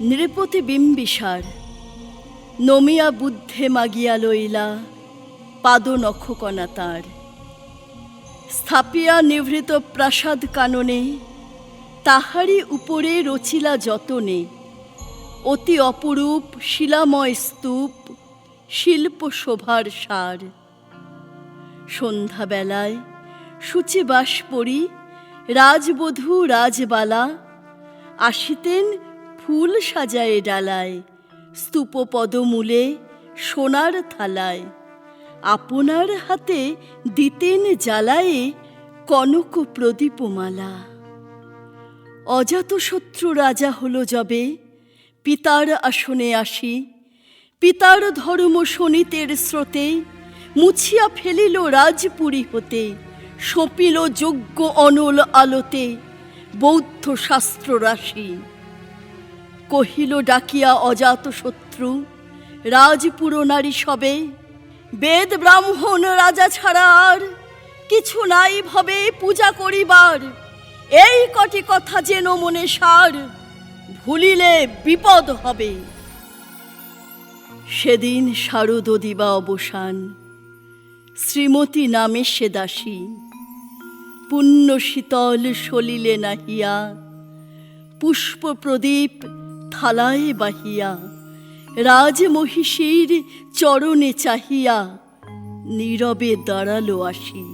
নৃপতি বিম্বিসার। নমিয়া বুদ্ধে মাগিয়া লইলা পাদ নখকণা তার। স্থাপিয়া নিভৃত প্রাসাদ কাননে তাহারি উপরে রচিলা যতনে। অতি অপরূপ শিলাময় স্তূপ, শিল্প শোভার সার। সন্ধ্যাবেলায় সূচিবাস পরি রাজবধূ রাজবালা, আসিতেন ফুল সাজায়ে ডালায় স্তূপ পদমূলে সোনার থালায়। আপনার হাতে দিতেন জ্বালায়ে কনক প্রদীপমালা। অজাতশত্রু রাজা হলো যবে, পিতার আসনে আসি। পিতার ধর্ম শোনিতের স্রোতে, মুছিয়া ফেলিল রাজপুরী হতে। সপিল যোগ্য অনল আলোতে, বৌদ্ধ শাস্ত্র রাশি কহিল, ডাকিয়া অজাত শত্রু, রাজপুর নারী সবে, বেদ ব্রাহ্মণ রাজা ছাড়া আর কিছু নাই ভবে পূজা করিবার। এই কটি কথা যেন মনে সার, ভুলিলে বিপদ হবে। সেদিন শারদ দিবা অবসান, শ্রীমতী নামে সে দাসী। পুণ্য শীতল সলিলে নাহিয়া, পুষ্প প্রদীপ থালায় বাহিয়া, রাজমহিষীর চরণে চাহিয়া নীরবে দাঁড়াল আসি।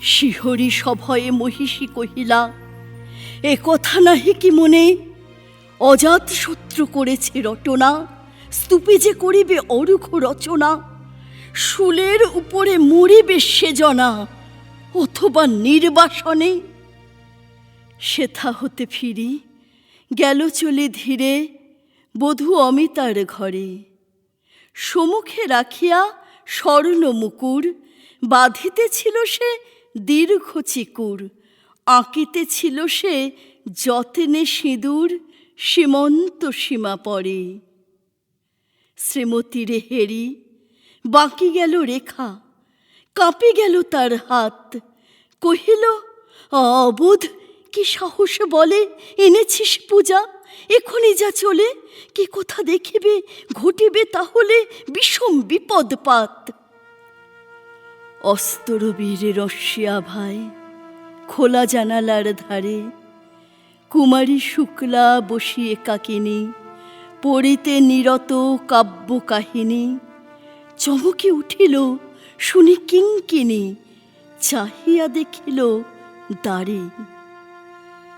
শিহরি সভয়ে মহিষী কহিলা, এ কথা নাহি কি মনে? অজাত শত্রু করেছে রটনা, স্তূপে যে করিবে অরুখ রচনা, শুলের উপরে মরিবে সেজনা অথবা নির্বাসনে? সেথা হতে ফিরি গেল চলে ধীরে, বধূ অমিতার ঘরে। সমুখে রাখিয়া স্বর্ণ মুকুর, বাঁধিতেছিল সে দীর্ঘ চিকুর। আঁকিতেছিল সে যত্নে সিঁদুর, সীমন্ত সীমা পরে। শ্রীমতীরে হেরি, বাকি গেল রেখা, কাঁপে গেল তার হাত। কহিল, অবোধ কি সাহসে বলে, এনেছিস পূজা? এখনই যা চলে, কি কথা দেখিবে, ঘটিবে তাহলে বিষম বিপদপাত। অস্তরবীর রশ্মিয়া ভাই, খোলা জানালার ধারে, কুমারী শুক্লা বসিয়ে কাকিনী, পড়িতে নিরত কাব্য কাহিনী। চমকে উঠিল, শুনি কিঙ্কিনি, চাহিয়া দেখিল দ্বারে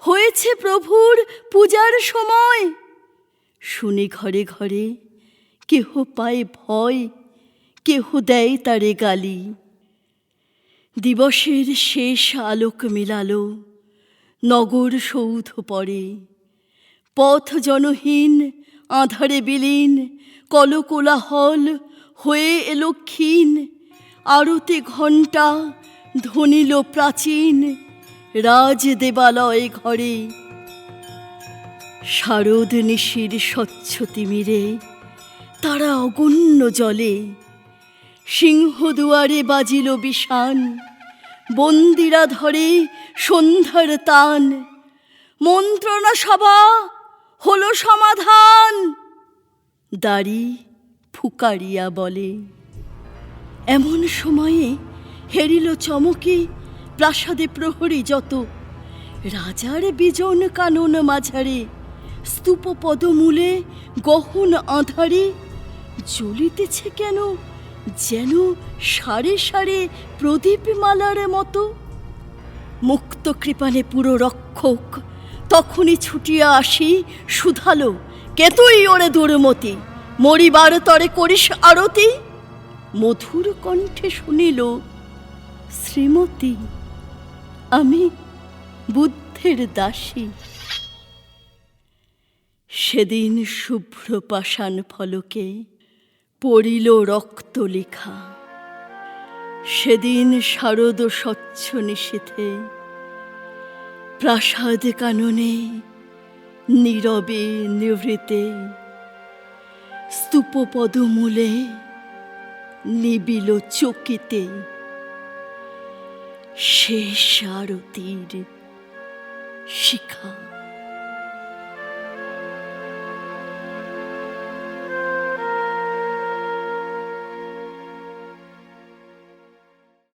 হয়েছে প্রভুর পূজার সময়। শুনি ঘরে ঘরে কেহ পায় ভয়, কেহ দেয় তারে গালি। দিবসের শেষ আলোক মিলালো, নগর সৌধ পরে পথ জনহীন, আধারে বিলীন, কলকোলাহল হয়ে এলো ক্ষীণ। আরতে ঘণ্টা ধ্বনিল প্রাচীন। রাজ দেবালয় ঘরে। শারদ নিশির স্বচ্ছ তিমিরে তারা অগণ্য জলে। সিংহ দুয়ারে বাজিল বিষান বন্দিরা ধরে সন্ধ্যার তান। মন্ত্রণা সভা হলো সমাধান, দাড়ি ফুকারিয়া বলে। এমন সময়ে হেরিল চমকে প্রাসাদে প্রহরী যত, রাজার বিজন কানন মাঝারে স্তূপ পদমূলে গহন আধারে, জ্বলিতেছে কেন যেন সারে সারে প্রদীপ মালার মতো? মুক্ত কৃপানে পুরো রক্ষক তখনই ছুটিয়া আসি শুধালো কে তুই ওরে দুর্মতি, মরিবার তরে করিস আরতি? মধুর কণ্ঠে শুনিল, শ্রীমতী আমি বুদ্ধের দাসী। সেদিন শুভ্র পাষাণ ফলকে পড়িল রক্ত লেখা। সেদিন শারদ স্বচ্ছ নিশীথে প্রাসাদ কাননে নীরবে নিভৃতে স্তূপ পদমূলে নিবিল চকিতে শেষ আরতির শিখা